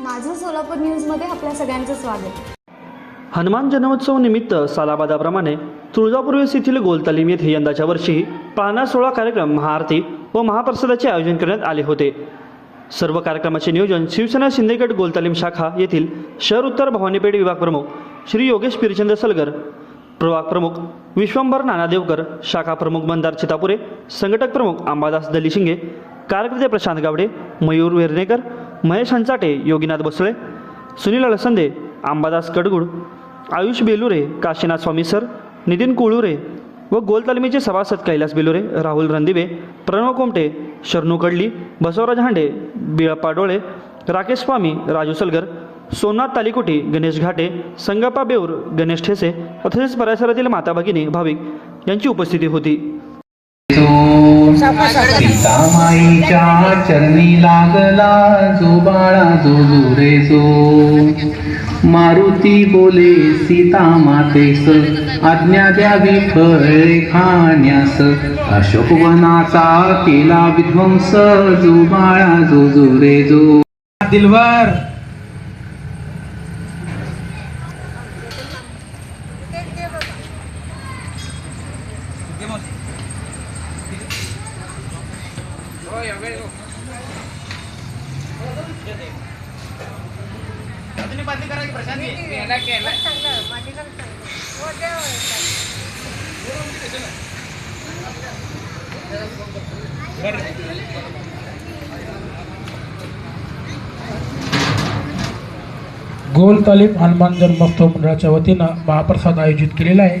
माझं सोलापूर न्यूजमध्ये आपल्या सगळ्यांचं स्वागत. हनुमान जन्मोत्सव निमित्त सालाबादाप्रमाणे तुळजापूर येथील गोलतालीम येथे यंदाच्या वर्षी पाळणा सोहळा कार्यक्रम महाआरती व महाप्रसादाचे आयोजन करण्यात आले होते. सर्व कार्यक्रमाचे नियोजन शिवसेना शिंदेगड गोलतालीम शाखा येथील शहर उत्तर भवानीपेठ विभाग प्रमुख श्री योगेश पिरचंद सलगर प्रभाग प्रमुख विश्वंभर नाना देवकर शाखा प्रमुख मंदार चितापुरे संघटक प्रमुख अंबादास दलिशिंगे कार्यकर्ते प्रशांत गावडे मयूर वेर्णेकर महेश हंचाटे योगीनाथ बसळे सुनील अळसंदे अंबादास कडगुड आयुष बेलुरे काशीनाथ स्वामी सर नितीन कुळुरे व गोलतालमीचे सभासद कैलास बेलुरे राहुल रणदिवे प्रणव कोमटे शरणू कडली बसवराज हांडे बिळप्पा डोळे राकेश स्वामी राजू सलगर सोमनाथ तालिकोटी गणेश घाटे संगप्पा बेऊर गणेश ठेसे तसेच परिसरातील माता भगिनी भाविक यांची उपस्थिती होती. सीतामाईच्या चरणी लागला जो बाळा जो जो रे जो मारुती बोले सीता मातेस आज्ञा द्यावी फळे खाण्यास अशोकवनाचा केला विध्वंस जो बाळा जो जो रे जो दिलवर गोल तालीम हनुमान जन्मोत्सव मंडळाच्या वतीनं महाप्रसाद आयोजित केलेला आहे.